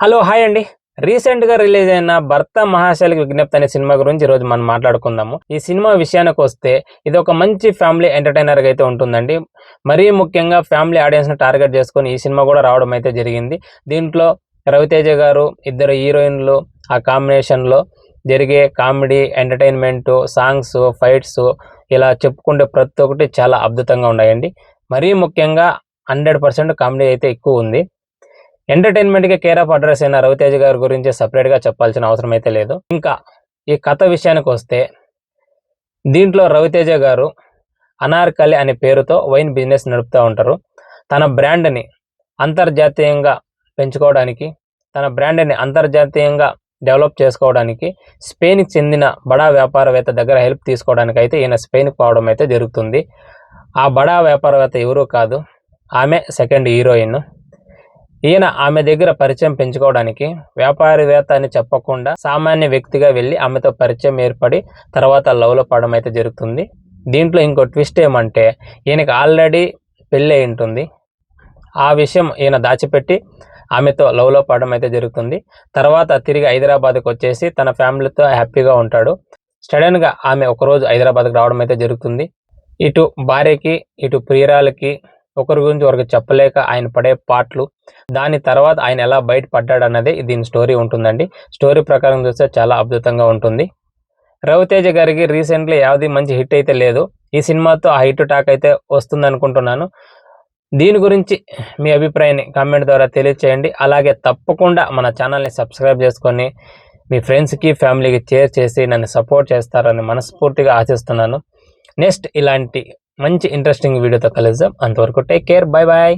Hello hi అండి. రీసెంట్గా release అయిన భర్త మహాశాలికి విజ్ఞప్తి అనే సినిమా గురించి ఈరోజు మనం మాట్లాడుకుందాము. ఈ సినిమా విషయానికి వస్తే ఇది ఒక మంచి ఫ్యామిలీ ఎంటర్టైనర్గా అయితే ఉంటుందండి. మరీ ముఖ్యంగా ఫ్యామిలీ ఆడియన్స్ని టార్గెట్ చేసుకొని ఈ సినిమా కూడా రావడం అయితే జరిగింది. దీంట్లో రవితేజ గారు ఇద్దరు హీరోయిన్లు ఆ కాంబినేషన్లో జరిగే కామెడీ ఎంటర్టైన్మెంట్ సాంగ్స్ ఫైట్స్ ఇలా చెప్పుకుంటే ప్రతి ఒక్కటి చాలా అద్భుతంగా ఉన్నాయండి. మరీ ముఖ్యంగా హండ్రెడ్ పర్సెంట్ కామెడీ అయితే ఎక్కువ ఉంది. ఎంటర్టైన్మెంట్కి కేర్ ఆఫ్ అడ్రస్ అయిన రవితేజ గారి గురించి సపరేట్గా చెప్పాల్సిన అవసరం అయితే లేదు. ఇంకా ఈ కథ విషయానికి వస్తే దీంట్లో రవితేజ గారు అనార్కలి అనే పేరుతో వైన్ బిజినెస్ నడుపుతూ ఉంటారు. తన బ్రాండ్ని అంతర్జాతీయంగా పెంచుకోవడానికి తన బ్రాండ్ని అంతర్జాతీయంగా డెవలప్ చేసుకోవడానికి స్పెయిన్కి చెందిన బడా వ్యాపారవేత్త దగ్గర హెల్ప్ తీసుకోవడానికి అయితే ఈయన స్పెయిన్కి పోవడం అయితే జరుగుతుంది. ఆ బడా వ్యాపారవేత్త ఎవరూ కాదు ఆమె సెకండ్ హీరోయిన్ ఈయన ఆమె దగ్గర పరిచయం పెంచుకోవడానికి వ్యాపారవేత్త అని చెప్పకుండా సామాన్య వ్యక్తిగా వెళ్ళి ఆమెతో పరిచయం ఏర్పడి తర్వాత లవ్లో పడడం అయితే జరుగుతుంది. దీంట్లో ఇంకో ట్విస్ట్ ఏమంటే ఈయనకి ఆల్రెడీ పెళ్ళి అయి ఉంటుంది. ఆ విషయం ఈయన దాచిపెట్టి ఆమెతో లవ్లో పడడం అయితే జరుగుతుంది. తర్వాత తిరిగి హైదరాబాద్కి వచ్చేసి తన ఫ్యామిలీతో హ్యాపీగా ఉంటాడు. సడన్గా ఆమె ఒకరోజు హైదరాబాద్కి రావడం అయితే జరుగుతుంది. ఇటు భార్యకి ఇటు ప్రియురాలకి ఒకరి గురించి ఒకరికి చెప్పలేక ఆయన పడే పాటలు దాని తర్వాత ఆయన ఎలా బయటపడ్డాడు అన్నదే దీని స్టోరీ ఉంటుందండి. స్టోరీ ప్రకారం చూస్తే చాలా అద్భుతంగా ఉంటుంది. రవితేజ గారికి రీసెంట్లీ యావది మంచి హిట్ అయితే లేదు. ఈ సినిమాతో ఆ హిట్ టాక్ అయితే వస్తుంది అనుకుంటున్నాను దీని గురించి మీ అభిప్రాయాన్ని కామెంట్ ద్వారా తెలియచేయండి. అలాగే తప్పకుండా మన ఛానల్ని సబ్స్క్రైబ్ చేసుకొని మీ ఫ్రెండ్స్కి ఫ్యామిలీకి షేర్ చేసి నన్ను సపోర్ట్ చేస్తారని మనస్ఫూర్తిగా ఆశిస్తున్నాను. నెక్స్ట్ ఇలాంటి మంచి ఇంట్రెస్టింగ్ వీడియోతో కలుద్దాం. అంతవరకు టేక్ కేర్ బాయ్ బాయ్